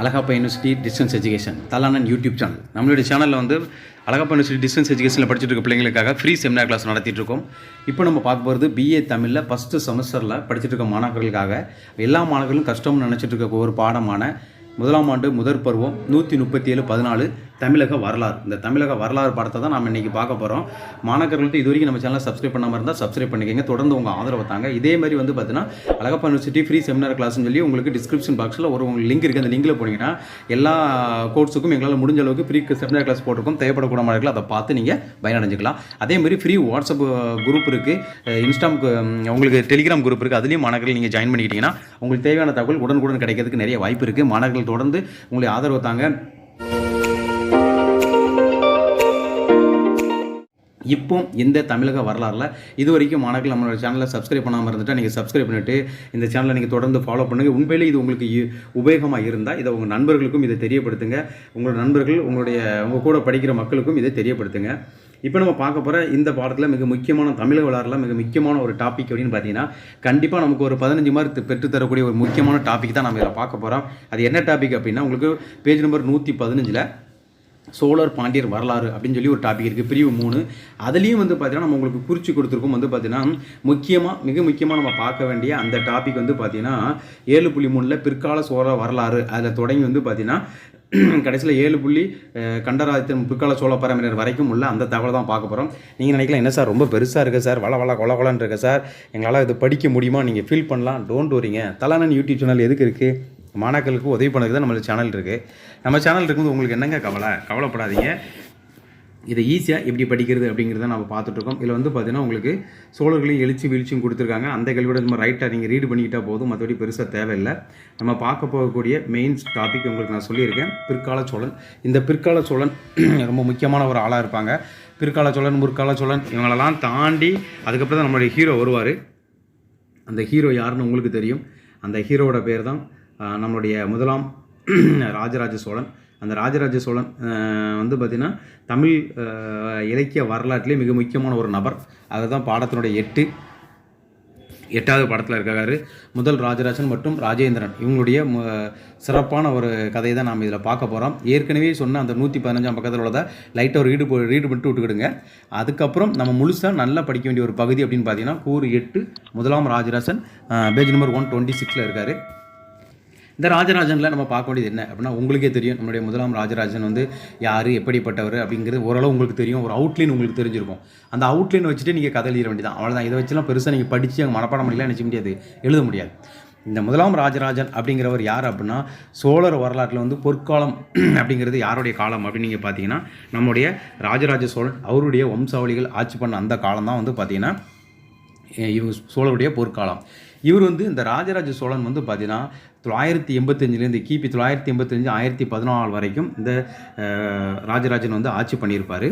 Alagappa university distance education தலானன் YouTube channel நம்மளுடைய சேனலில் வந்து அழகப்பா யூனிவர்சிட்டி டிஸ்டன்ஸ் எஜுகேஷனில் படிச்சுட்டு இருக்க பிள்ளைங்களுக்காக ஃப்ரீ செமினார் கிளாஸ் நடத்திட்டு இருக்கோம். இப்போ நம்ம பார்க்க போகிறது பிஏ தமிழில் ஃபஸ்ட்டு செமஸ்டரில் படிச்சுட்டு இருக்க மாணவர்களுக்காக எல்லா மாணவர்களும் கஷ்டம்னு நினச்சிட்டு இருக்க ஒரு பாடமான முதலாம் ஆண்டு முதற் பருவம் நூற்றி முப்பத்தி ஏழு பதினாலு தமிழக வரலாறு. இந்த தமிழக வரலாறு பாடத்தை தான் நம்ம இன்றைக்கி பார்க்க போகிறோம் மாணவர்கள்ட்ட இது வரைக்கும் நம்ம சேனலை சப்ஸ்கிரைப் பண்ணாமல் இருந்தால் சப்ஸ்கிரைப் பண்ணிக்கங்க. தொடர்ந்து உங்கள் ஆதரவு தாங்க. இதே மாதிரி வந்து பார்த்தீங்கன்னா அழகப்பா யூனிவர்சிட்டி ஃப்ரீ செமினார் கிளாஸ்னு சொல்லி உங்களுக்கு டிஸ்கிரிப்ஷன் பாக்ஸில் ஒரு உங்களுக்கு லிங்க் இருக்குது அந்த லிங்கில் போனீங்கன்னா எல்லா கோர்ஸுக்கும் எங்களால் முடிஞ்ச அளவுக்கு ஃப்ரீ செமினார் கிளாஸ் போட்டிருக்கோம். தேவைப்படக்கூட மாணவர்கள் அதை பார்த்து நீங்கள் பயனடைஞ்சிக்கலாம். அதே மாதிரி ஃப்ரீ வாட்ஸ்அப் குரூப் இருக்குது இன்ஸ்டாம் உங்களுக்கு டெலிகிராம் குரூப் இருக்குது அதுலேயும் மாணவர்கள் நீங்கள் ஜாயின் பண்ணிக்கிட்டீங்கன்னா உங்களுக்கு தேவையான தகவல் உடனுக்குடன் கிடைக்கிறதுக்கு நிறைய வாய்ப்பு இருக்குது மாணவர்கள் தொடர்ந்து உங்களை ஆதரவு தாங்க. இப்போ இந்த தமிழக வரலாறில் இது வரைக்கும் மாணவர்கள் நம்மளோட சேனலை சப்ஸ்கிரைப் பண்ணாமல் இருந்துட்டால் நீங்கள் சப்ஸ்கிரைப் பண்ணிவிட்டு இந்த சேனலை நீங்கள் தொடர்ந்து ஃபாலோ பண்ணுங்கள் உண்மையிலே இது உங்களுக்கு உபயோகமாக இருந்தால் இதை உங்கள் நண்பர்களுக்கும் இதை தெரியப்படுத்துங்க. உங்களோட நண்பர்கள் உங்களுடைய உங்கள் கூட படிக்கிற மக்களுக்கும் இதை தெரியப்படுத்துங்க. இப்போ நம்ம பார்க்க போகிற இந்த பாடத்தில் மிக முக்கியமான தமிழக வரலாறுல மிக முக்கியமான ஒரு டாபிக் அப்படின்னு பார்த்தீங்கன்னா கண்டிப்பாக நமக்கு ஒரு பதினஞ்சு மார்க் பெற்று தரக்கூடிய ஒரு முக்கியமான டாபிக் தான் நம்ம இதில் பார்க்க போகிறோம் அது என்ன டாபிக் அப்படின்னா உங்களுக்கு பேஜ் நம்பர் நூற்றி பதினஞ்சில் சோழர் பாண்டியர் வரலாறு அப்படின்னு சொல்லி ஒரு டாபிக் இருக்குது பிரிவு மூணு. அதுலேயும் வந்து பார்த்தீங்கன்னா நம்ம உங்களுக்கு குறித்து கொடுத்துருக்கோம் வந்து பார்த்தீங்கன்னா முக்கியமாக மிக முக்கியமாக நம்ம பார்க்க வேண்டிய அந்த டாபிக் வந்து பார்த்தீங்கன்னா ஏழு புள்ளி மூணில் பிற்கால சோழ வரலாறு. அதில் தொடங்கி வந்து பார்த்தீங்கன்னா கடைசியில் ஏழு புள்ளி அஹ், கண்டராதித்தன் பிற்கால சோழ பரம்பரையினர் வரைக்கும் உள்ள அந்த தகவலை தான் பார்க்க போகிறோம் நீங்கள் நினைக்கலாம் என்ன சார் ரொம்ப பெருசாக இருக்குது சார் வள வள கொல கொலன்னு இருக்கு சார். எங்களால் இது படிக்க முடியுமா? நீங்கள் ஃபீல் பண்ணலாம். டோன்ட் வரீங்க தலானன் யூடியூப் சேனல் எதுக்கு இருக்குது மாணாக்களுக்கு உதவி பண்ணுறது தான் நம்ம சேனல் இருக்குது நம்ம சேனல் இருக்கும்போது உங்களுக்கு என்னங்க கவலை? கவலைப்படாதீங்க. இதை ஈஸியாக எப்படி படிக்கிறது அப்படிங்கிறத நம்ம பார்த்துட்ருக்கோம் இதில் வந்து பார்த்தீங்கன்னா உங்களுக்கு சோழர்களையும் எழுச்சி வீழ்ச்சியும் கொடுத்துருக்காங்க. அந்த கேள்வியோட நம்ம ரைட்டாக நீங்கள் ரீடு பண்ணிக்கிட்டால் போதும். மற்றபடி பெருசாக தேவையில்லை. நம்ம பார்க்க போகக்கூடிய மெயின் டாபிக் உங்களுக்கு நான் சொல்லியிருக்கேன். பிற்கால சோழன். இந்த பிற்கால சோழன் ரொம்ப முக்கியமான ஒரு ஆளாக இருப்பாங்க. பிற்கால சோழன் முற்கால சோழன் இவங்களெல்லாம் தாண்டி அதுக்கப்புறம் தான் நம்மளுடைய ஹீரோ வருவார். அந்த ஹீரோ யாருன்னு உங்களுக்கு தெரியும். அந்த ஹீரோவோட பேர் தான் நம்மளுடைய முதலாம் ராஜராஜ சோழன். அந்த ராஜராஜ சோழன் வந்து பார்த்திங்கன்னா தமிழ் இலக்கிய வரலாற்றிலே மிக முக்கியமான ஒரு நபர். அதுதான் பாடத்தினுடைய எட்டு எட்டாவது படத்தில் இருக்காரு. முதல் ராஜராஜன் மற்றும் ராஜேந்திரன். இவங்களுடைய மு- சிறப்பான ஒரு கதையை தான் நாம் இதில் பார்க்க போகிறோம் ஏற்கனவே சொன்ன அந்த நூற்றி பதினஞ்சாம் பக்கத்தில் உள்ளதை லைட்டாக ஒரு ரீடு ரீடு பண்ணிட்டு விட்டுக்கிடுங்க. அதுக்கப்புறம் நம்ம முழுசாக நல்லா படிக்க வேண்டிய ஒரு பகுதி அப்படின்னு பார்த்தீங்கன்னா கூறு எட்டு முதலாம் Rajarajan page number one twenty சிக்ஸில் இருக்கார். இந்த ராஜராஜனில் நம்ம பார்க்க வேண்டியது என்ன அப்படின்னா உங்களுக்கே தெரியும் நம்மளுடைய முதலாம் ராஜராஜன் வந்து யார் எப்படிப்பட்டவர் அப்படிங்கிறது ஓரளவு உங்களுக்கு தெரியும் ஒரு அவுட்லைன் உங்களுக்கு தெரிஞ்சிருக்கும். அந்த அவுட்லைன் வச்சுட்டு நீங்கள் கதை எழுத வேண்டியதான் அவ்வளோதான் இதை வச்சுலாம் பெருசாக நீங்கள் படித்து அங்கே மனப்பாடம் பண்ணலாம் நினச்ச முடியாது எழுத முடியாது. இந்த முதலாம் ராஜராஜன் அப்படிங்கிறவர் யார் அப்படின்னா சோழர் வரலாற்றில் வந்து பொற்காலம் அப்படிங்கிறது யாருடைய காலம் அப்படின்னு நீங்கள் பார்த்தீங்கன்னா நம்முடைய ராஜராஜ சோழன் அவருடைய வம்சாவளிகள் ஆட்சி பண்ண அந்த காலம் தான் வந்து பார்த்தீங்கன்னா இவங்க சோழருடைய பொற்காலம். இவர் வந்து இந்த ராஜராஜ சோழன் வந்து பார்த்தீங்கன்னா தொள்ளாயிரத்தி எண்பத்தஞ்சிலேருந்து கிபி தொள்ளாயிரத்தி எண்பத்தஞ்சு ஆயிரத்தி பதினாலு வரைக்கும் இந்த ராஜராஜன் வந்து ஆட்சி பண்ணியிருப்பார்.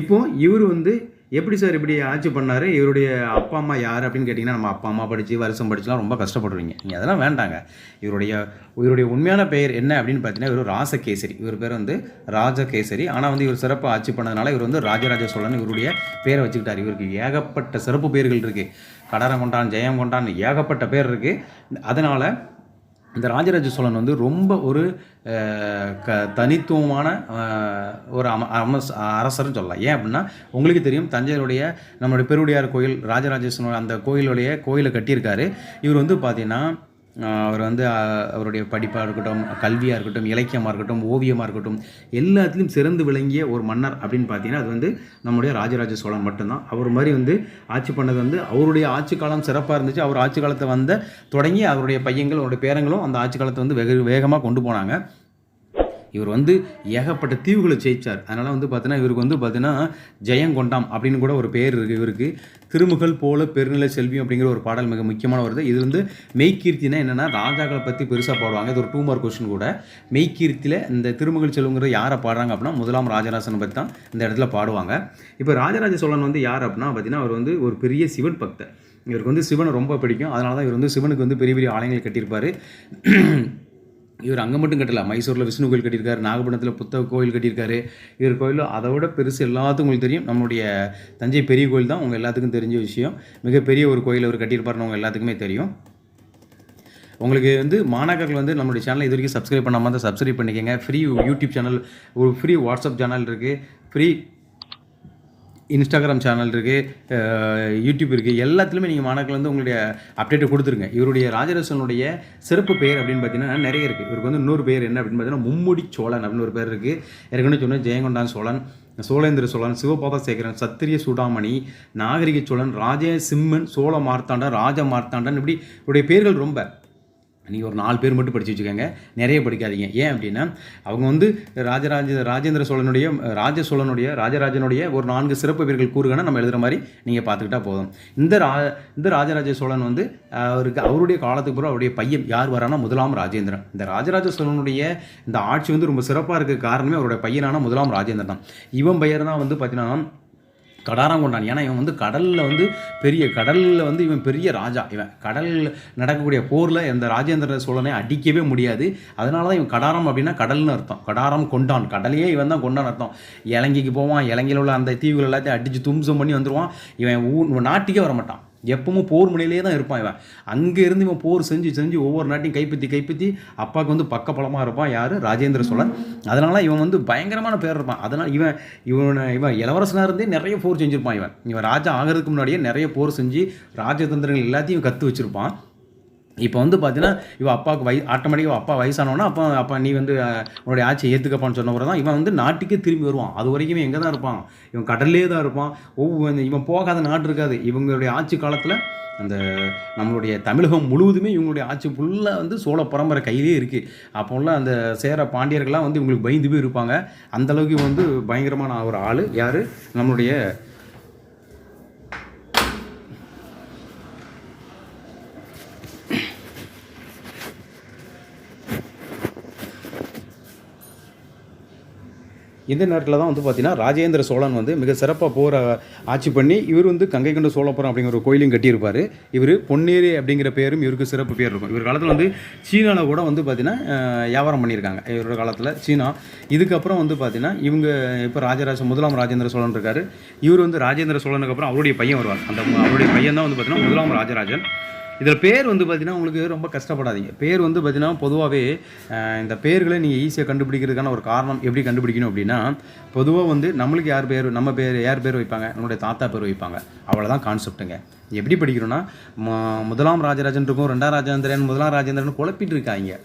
இப்போது இவர் வந்து எப்படி சார் இப்படி ஆட்சி பண்ணார்? இவருடைய அப்பா அம்மா யார் அப்படின்னு கேட்டிங்கன்னா நம்ம அப்பா அம்மா படித்து வருஷம் படிச்சுலாம் ரொம்ப கஷ்டப்படுவீங்க. நீங்கள் அதெல்லாம் வேண்டாங்க. இவருடைய இவருடைய உண்மையான பெயர் என்ன அப்படின்னு பார்த்தீங்கன்னா இவர் ராசகேசரி. இவர் பேர் வந்து ராஜகேசரி. ஆனால் வந்து இவர் சிறப்பாக ஆட்சி பண்ணதுனால இவர் வந்து ராஜராஜ சோழன் இவருடைய பேரை வச்சுக்கிட்டார். இவருக்கு ஏகப்பட்ட சிறப்பு பேர்கள் இருக்குது கடரம் கொண்டான் ஜெயம் கொண்டான் ஏகப்பட்ட பேர் இருக்குது அதனால் இந்த ராஜராஜ சோழன் வந்து ரொம்ப ஒரு க தனித்துவமான ஒரு அம அமஸ் அரசர்னு சொல்லலாம். ஏன் அப்படின்னா உங்களுக்கு தெரியும் தஞ்சையுடைய நம்மளுடைய பெருவுடையார் கோயில் ராஜராஜ சோழன் அந்த கோயிலுடைய கோயிலை கட்டியிருக்காரு. இவர் வந்து பார்த்தீங்கன்னா அவர் வந்து அவருடைய படிப்பாக இருக்கட்டும் கல்வியாக இருக்கட்டும் இலக்கியமாக இருக்கட்டும் ஓவியமாக இருக்கட்டும் எல்லாத்துலேயும் சிறந்து விளங்கிய ஒரு மன்னர் அப்படின்னு பார்த்தீங்கன்னா அது வந்து நம்முடைய ராஜராஜ சோழன் மட்டும்தான். அவர் மாதிரி வந்து ஆட்சி பண்ணது வந்து அவருடைய ஆட்சி காலம் சிறப்பாக இருந்துச்சு. அவர் ஆட்சி காலத்தை வந்த தொடங்கி அவருடைய பையங்கள் அவருடைய பேரங்களும் அந்த ஆட்சி காலத்தை வந்து வெகு வேகமாக கொண்டு போனாங்க. இவர் வந்து ஏகப்பட்ட தீவுகளை ஜெயிச்சார். அதனால் வந்து பார்த்தீங்கன்னா இவருக்கு வந்து பார்த்தீங்கன்னா ஜெயங்கொண்டாம் அப்படின்னு கூட ஒரு பேர் இருக்குது இவருக்கு. திருமுகல் போல பெருநிலை செல்வி அப்படிங்கிற ஒரு பாடல் மிக முக்கியமான வருது இது. வந்து மெய்கீர்த்தினா என்னென்னா ராஜாக்களை பற்றி பெருசாக பாடுவாங்க. இது ஒரு டூ மார்க் கொஸ்டின் கூட. மெய்கீர்த்தியில் இந்த திருமுகல் செல்வங்கிற யாரை பாடுறாங்க அப்படின்னா முதலாம் ராஜராசனை பற்றி தான் இந்த இடத்துல பாடுவாங்க. இப்போ ராஜராஜ சோழன் வந்து யார் அப்படின்னா பார்த்தீங்கன்னா அவர் வந்து ஒரு பெரிய சிவன் பக்தர். இவருக்கு வந்து சிவனை ரொம்ப பிடிக்கும். அதனால தான் இவர் வந்து சிவனுக்கு வந்து பெரிய பெரிய ஆலயங்கள் கட்டியிருப்பார். இவர் அங்கே மட்டும் கட்டலை. மைசூரில் விஷ்ணு கோயில் கட்டியிருக்காரு நாகப்பட்டினத்தில் புத்தக கோயில் கட்டியிருக்காரு. இவர் கோயில் அதை விட பெருசு எல்லாத்துக்கும் உங்களுக்கு தெரியும். நம்மளுடைய தஞ்சை பெரிய கோயில் தான் உங்கள் எல்லாத்துக்கும் தெரிஞ்ச விஷயம். மிகப்பெரிய ஒரு கோயில் அவர் கட்டியிருப்பாருன்னு உங்கள் எல்லாத்துக்குமே தெரியும். உங்களுக்கு வந்து மாணாக்கர்கள் வந்து நம்மளுடைய சேனலை இது வரைக்கும் சப்ஸ்கிரைப் பண்ணாமல் தான் சப்ஸ்கிரைப் பண்ணிக்கோங்க. ஃப்ரீ யூடியூப் சேனல் ஒரு ஃப்ரீ வாட்ஸ்அப் சேனல் இருக்குது ஃப்ரீ இன்ஸ்டாகிராம் சேனல் இருக்குது யூடியூப் இருக்குது எல்லாத்துலேயுமே நீங்கள் மாணவர்கள் வந்து உங்களுடைய அப்டேட்டை கொடுத்துருங்க. இவருடைய ராஜரசனுடைய சிறப்பு பெயர் அப்படின்னு பார்த்தீங்கன்னா நிறைய இருக்குது இவருக்கு வந்து இன்னொரு பேர் என்ன அப்படின்னு பார்த்தீங்கன்னா மும்முடி சோழன் அப்படின்னு ஒரு பேர் இருக்குது ஏற்கனவே சொன்ன ஜெயங்கொண்டான் சோழன் சோழேந்திர சோழன் சிவபாத சேகரன் சத்திரிய சூடாமணி நாகரிக சோழன் ராஜ சிம்மன் சோழ மார்த்தாண்டன் ராஜ மார்த்தாண்டன் இப்படி இவருடைய பேர்கள் ரொம்ப. நீங்கள் ஒரு நாலு பேர் மட்டும் படித்து வச்சுக்கோங்க. நிறைய படிக்காதீங்க. ஏன் அப்படின்னா அவங்க வந்து ராஜராஜ ராஜேந்திர சோழனுடைய ராஜ சோழனுடைய ராஜராஜனுடைய ஒரு நான்கு சிறப்பு பேர்கள் கூறுகனை நம்ம எழுதுகிற மாதிரி நீங்கள் பார்த்துக்கிட்டா போதும். இந்த ரா இந்த ராஜராஜ சோழன் வந்து அவருக்கு அவருடைய காலத்துக்கு பிறகு அவருடைய பையன் யார் வரானா முதலாம் ராஜேந்திரன். இந்த ராஜராஜ சோழனுடைய இந்த ஆட்சி வந்து ரொம்ப சிறப்பாக இருக்க காரணமே அவருடைய பையனான முதலாம் ராஜேந்திரன் தான். இவன் பெயர் தான் வந்து பார்த்தீங்கன்னா கடாரம் கொண்டான். ஏன்னா இவன் வந்து கடலில் வந்து பெரிய கடலில் வந்து இவன் பெரிய ராஜா. இவன் கடலில் நடக்கக்கூடிய போரில் இந்த ராஜேந்திர சோழனை அடிக்கவே முடியாது. அதனால தான் இவன் கடாரம் அப்படின்னா கடல்னு அர்த்தம். கடாரம் கொண்டான். கடலையே இவன் தான் கொண்டான் அர்த்தம். இலங்கைக்கு போவான். இலங்கையில் உள்ள அந்த தீவுகள் எல்லாத்தையும் அடித்து தும்சம் பண்ணி வந்துடுவான் இவன் ஊ நாட்டுக்கே வரமாட்டான். எப்பவும் போர் முனையிலே தான் இருப்பான் இவன். அங்கே இருந்து இவன் போர் செஞ்சு செஞ்சு ஒவ்வொரு நாட்டையும் கைப்பற்றி கைப்பற்றி அப்பாவுக்கு வந்து பக்கபலமாக இருப்பான். யார்? ராஜேந்திர சோழன். அதனால் இவன் வந்து பயங்கரமான பேர் இருப்பான். அதனால் இவன் இவனை இவன் இளவரசனாக இருந்தே நிறைய போர் செஞ்சுருப்பான் இவன். இவன் ராஜா ஆகிறதுக்கு முன்னாடியே நிறைய போர் செஞ்சு ராஜதந்திரங்கள் எல்லாத்தையும் கற்று வச்சுருப்பான். இப்போ வந்து பார்த்தீங்கன்னா இவன் அப்பாவுக்கு வய ஆட்டோமேட்டிக்காக அப்பா வயசானவனா அப்போ அப்பா நீ வந்து உன்னுடைய ஆட்சியை ஏற்றுக்கப்பான்னு சொன்ன தான் இவன் வந்து நாட்டுக்கே திரும்பி வருவான். அது வரைக்கும் எங்கே தான் இருப்பான். இவன் கடல்லே தான் இருப்பான். ஒவ்வொரு இவன் போகாத நாடு இருக்காது. இவங்களுடைய ஆட்சி காலத்தில் அந்த நம்மளுடைய தமிழகம் முழுவதுமே இவங்களுடைய ஆட்சி ஃபுல்லாக வந்து சோழ பரம்பரை கையிலே இருக்குது அப்போ உள்ள அந்த சேர பாண்டியர்கள்லாம் வந்து இவங்களுக்கு பயந்து போய் இருப்பாங்க அந்தளவுக்கு வந்து பயங்கரமான ஒரு ஆள். யார்? நம்மளுடைய இந்த நேரத்தில் தான் வந்து பார்த்தீங்கன்னா ராஜேந்திர சோழன் வந்து மிக சிறப்பாக போகிற ஆட்சி பண்ணி இவர் வந்து கங்கை கொண்ட சோழபுரம் அப்படிங்கிற ஒரு கோயிலையும் கட்டியிருப்பார். இவர் பொன்னேரி அப்படிங்கிற பேரும் இவருக்கு சிறப்பு பேர் இருக்கும். இவர் காலத்தில் வந்து சீனாவில் கூட வந்து பார்த்தீங்கன்னா வியாபாரம் பண்ணியிருக்காங்க. இவரோட காலத்தில் சீனா. இதுக்கப்புறம் வந்து பார்த்தீங்கன்னா இவங்க இப்போ ராஜராஜ முதலாம் ராஜேந்திர சோழன் இருக்கார். இவர் வந்து ராஜேந்திர சோழனுக்கு அப்புறம் அவருடைய பையன் வருவார். அந்த அவருடைய பையன் தான் வந்து பார்த்தீங்கன்னா முதலாம் ராஜராஜன். இதில் பேர் வந்து பார்த்திங்கன்னா உங்களுக்கு ரொம்ப கஷ்டப்படாதீங்க. பேர் வந்து பார்த்தீங்கன்னா பொதுவாகவே இந்த பேர்களை நீங்கள் ஈஸியாக கண்டுபிடிக்கிறதுக்கான ஒரு காரணம் எப்படி கண்டுபிடிக்கணும் அப்படின்னா பொதுவாக வந்து நம்மளுக்கு யார் பேர் நம்ம பேர் யார் பேர் வைப்பாங்க? நம்மளுடைய தாத்தா பேர் வைப்பாங்க. அவ்வளோதான் கான்செப்ட்டுங்க எப்படி படிக்கிறோன்னா ம- முதலாம் ராஜராஜன் இருக்கும் ரெண்டாம் ராஜேந்திரன் முதலாம் ராஜேந்திரன் குழப்பிட்டு இருக்காங்க.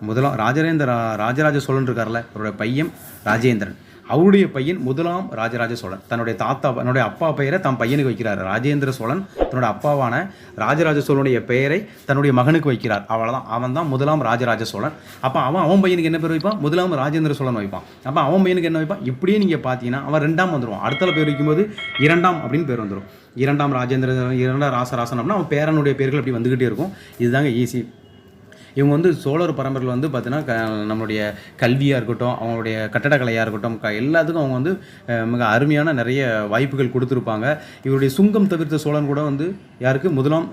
முதலாம் ராஜரேந்திர ராஜராஜ சோழன் இருக்கார்ல அவருடைய பையன் ராஜேந்திரன். அவருடைய பையன் முதலாம் ராஜராஜ சோழன். தன்னுடைய தாத்தா தன்னுடைய அப்பா பெயரை தன் பையனுக்கு வைக்கிறார். ராஜேந்திர சோழன் தன்னோட அப்பாவான ராஜராஜ சோழனுடைய பெயரை தன்னுடைய மகனுக்கு வைக்கிறார். அவ்வளோதான் அவன் தான் முதலாம் ராஜராஜ சோழன். அப்போ அவன் அவன் பையனுக்கு என்ன பேர் வைப்பான்? முதலாம் ராஜேந்திர சோழன் வைப்பான். அப்போ அவன் பையனுக்கு என்ன வைப்பான்? இப்படியே நீங்கள் பார்த்தீங்கன்னா அவன் ரெண்டாம் வந்துடுவான் அடுத்தல பேர் வைக்கும்போது இரண்டாம் அப்படின்னு பேர் வந்துடும் இரண்டாம் ராஜேந்திர இரண்டாம் ராசராசன் அப்படின்னா அவன் பேரனுடைய பேர்கள் அப்படி வந்துக்கிட்டே இருக்கும். இதுதாங்க ஈஸி இவங்க வந்து சோழர் பரம்பரையில் வந்து பார்த்தீங்கன்னா க நம்மளுடைய கல்வியாக இருக்கட்டும் அவங்களுடைய கட்டடக்கலையாக இருக்கட்டும் க எல்லாத்துக்கும் அவங்க வந்து மிக அருமையான நிறைய வாய்ப்புகள் கொடுத்துருப்பாங்க. இவருடைய சுங்கம் தவிர்த்த சோழன் கூட வந்து யாருக்கு? முதலாம்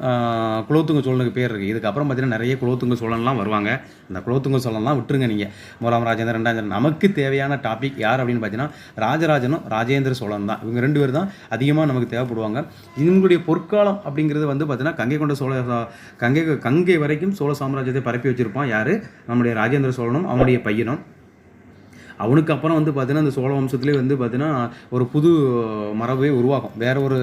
குலோத்துங்க சோழனுக்கு பேர் இருக்குது இதுக்கப்புறம் பார்த்தீங்கன்னா நிறைய குலோத்துங்க சோழன்லாம் வருவாங்க. அந்த குலோத்துங்க சோழன்லாம் விட்டுருங்க நீங்கள் முதலாம் ராஜேந்திரன் ரெண்டாம் நமக்கு தேவையான டாபிக் யார் அப்படின்னு பார்த்தீங்கன்னா ராஜராஜனும் ராஜேந்திர சோழன் தான். இவங்க ரெண்டு பேர் தான் அதிகமாக நமக்கு தேவைப்படுவாங்க. இவங்களுடைய பொற்காலம் அப்படிங்கிறது வந்து பார்த்தீங்கன்னா கங்கை கொண்ட சோழ கங்கை கங்கை வரைக்கும் சோழ சாம்ராஜ்யத்தை பரப்பி வச்சுருப்பான். யார்? நம்முடைய ராஜேந்திர சோழனும் அவனுடைய பையனும். அவனுக்கு அப்புறம் வந்து பார்த்தீங்கன்னா அந்த சோழ வம்சத்துலேயே வந்து பார்த்தீங்கன்னா ஒரு புது மரபே உருவாகும். வேற ஒரு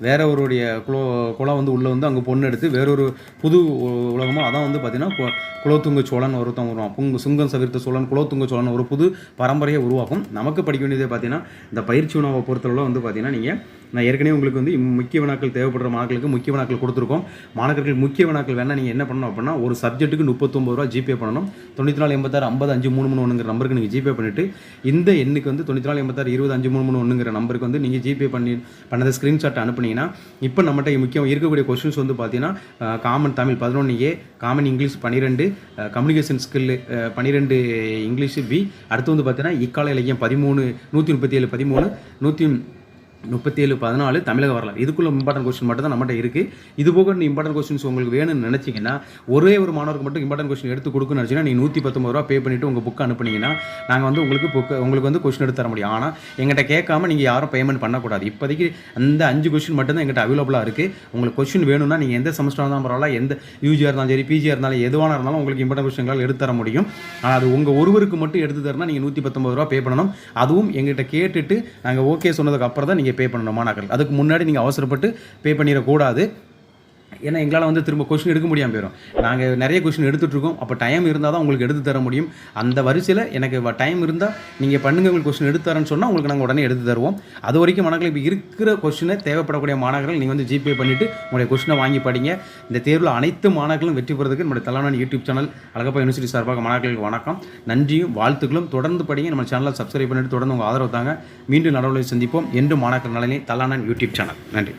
வேற ஒருடைய குலோ குலம் வந்து உள்ளே வந்து அங்கே பொண்ணு எடுத்து வேறொரு புது உ- உலகமோ அதான் வந்து பார்த்தீங்கன்னா குலோத்துங்க சோழன் ஒருத்தன் வருவான் புங்கு சுங்கம் சவிர்த்த சோழன் குலோத்துங்க சோழன் ஒரு புது பரம்பரையை உருவாகும். நமக்கு படிக்க வேண்டியதே பார்த்தீங்கன்னா இந்த பயிற்சி உணவை பொறுத்தளவில் வந்து பார்த்தீங்கன்னா நீங்கள் நான் ஏற்கனவே உங்களுக்கு வந்து முக்கிய வினாக்கள் தேவைப்படுற மாணவர்களுக்கு முக்கிய வினாக்கள் கொடுத்துருக்கோம். மாணவர்கள் முக்கிய வினாக்கள் வேணால் நீங்கள் என்ன பண்ணணும் அப்படின்னா ஒரு சப்ஜெக்ட்டுக்கு முப்பத்தொம்பது ரூபா ஜிபே பண்ணணும். தொண்ணூற்றி நாலு எண்பத்தாறு ஐம்பது அஞ்சு மூணு மூணு ஒன்றுங்கிற நம்பருக்கு நீங்கள் ஜிபே பண்ணிவிட்டு இந்த எண்ணுக்கு வந்து தொண்ணூற்றி நாலு எண்பத்தாறு இருபது அஞ்சு மூணு மூணு ஒன்றுங்கிற நம்பருக்கு வந்து நீங்கள் ஜிபே பண்ணி பண்ணதை ஸ்க்ரீன்ஷாட் அனுப்புனீங்கன்னா இப்போ நம்மகிட்ட முக்கியம் இருக்கக்கூடிய கொஸ்டின்ஸ் வந்து பார்த்தீங்கன்னா காமன் தமிழ் பதினொன்று ஏ காமன் இங்கிலீஷ் பன்னிரெண்டு கம்யூனிகேஷன் ஸ்கில் பன்னிரெண்டு இங்கிலீஷ் பி அடுத்து வந்து பார்த்தீங்கன்னா இக்கால இலக்கியம் பதிமூணு நூற்றி முப்பத்தி ஏழு பதிமூணு நூற்றி முப்பத்தி ஏழு பதினாலு தமிழக வரலாறு. இதுக்குள்ள இம்பார்ட்டன்ட் கொஸ்டின் மட்டும் தான் நம்மகிட்ட இருக்குது இது போக நீ இம்பார்ட்டன்ட் கொஸ்டின்ஸ் உங்களுக்கு வேணும்னு நினச்சிங்கன்னா ஒரே ஒரு மாணவருக்கு மட்டும் இம்பார்ட்டன்ட் கொஸ்டின் எடுத்து கொடுக்கணும்னு நினச்சிங்கன்னா நீங்கள் நூற்றி பத்தொம்பது ரூபா பே பண்ணிவிட்டு உங்கள் புக் அனுப்புனீங்கன்னா நாங்கள் வந்து உங்களுக்கு புக்கு உங்களுக்கு வந்து கொஸ்டின் எடுத்து தர முடியும். ஆனால் எங்கிட்ட கேட்காம நீங்கள் யாரும் பேமெண்ட் பண்ணக்கூடாது. இப்போதைக்கு அந்த அஞ்சு கொஸ்டின் மட்டும்தான் எங்கிட்ட அவைலபிளாக இருக்குது உங்களுக்கு கொஸ்டின் வேணும்னா நீங்கள் எந்த செமஸ்டர் இருந்தாலும் பரவாயில்ல எந்த யூஜியாக இருந்தாலும் சரி பிஜியாக இருந்தாலும் எதுவான இருந்தாலும் உங்களுக்கு இம்பார்ட்டன்ட் கொஸ்டின்களால் எடுத்து தர முடியும். ஆனால் அது உங்கள் ஒருவருக்கு மட்டும் எடுத்து தரனா நீங்கள் நூற்றி பத்தொம்பது ரூபா பே பண்ணணும். அதுவும் எங்கிட்ட கேட்டுட்டு நாங்கள் ஓகே சொன்னதுக்கு அப்புறம் தான் நீங்கள் பே பண்ணணுமா மாணாக்கர்கள் அதுக்கு முன்னாடி நீங்கள் அவசரப்பட்டு பே பண்ணிடக்கூடாது. ஏன்னா எங்களால் வந்து திரும்ப கொஷின் எடுக்க முடியாமல் போயிடும் நாங்கள் நிறைய கொஸ்டின் எடுத்துகிட்டு இருக்கோம். அப்போ டைம் இருந்தால் தான் உங்களுக்கு எடுத்து தர முடியும். அந்த வரிசையில் எனக்கு டைம் இருந்தால் நீங்கள் பண்ணுங்க உங்களுக்கு கொஸ்டின் எடுத்து தரேன்னு சொன்னால் உங்களுக்கு நாங்கள் உடனே எடுத்து தருவோம். அது வரைக்கும் மாணவர்கள் இப்போ இருக்கிற கொஷினை தேவைப்படக்கூடிய மாணவர்கள் நீங்கள் வந்து ஜிபே பண்ணிவிட்டு உங்களுடைய கொஷினை வாங்கி படிங்க. இந்த தேர்வில் அனைத்து மாணவர்களும் வெற்றி பெறதுக்கு நம்முடைய தலைவனான யூடியூப் சேனல் அழகப்பா யூனிவர்சிட்டி சார்பாக மாணவர்களுக்கு வணக்கம். நன்றியும் வாழ்த்துக்களும். தொடர்ந்து படிங்க. நம்ம சேனலை சப்ஸ்கிரைப் பண்ணிட்டு தொடர்ந்து உங்கள் ஆதரவு தாங்க. மீண்டும் நடவடிக்கை சந்திப்போம். என்று மாணவர்கள் நலனே தலானான் யூடியூப் சேனல் நன்றி.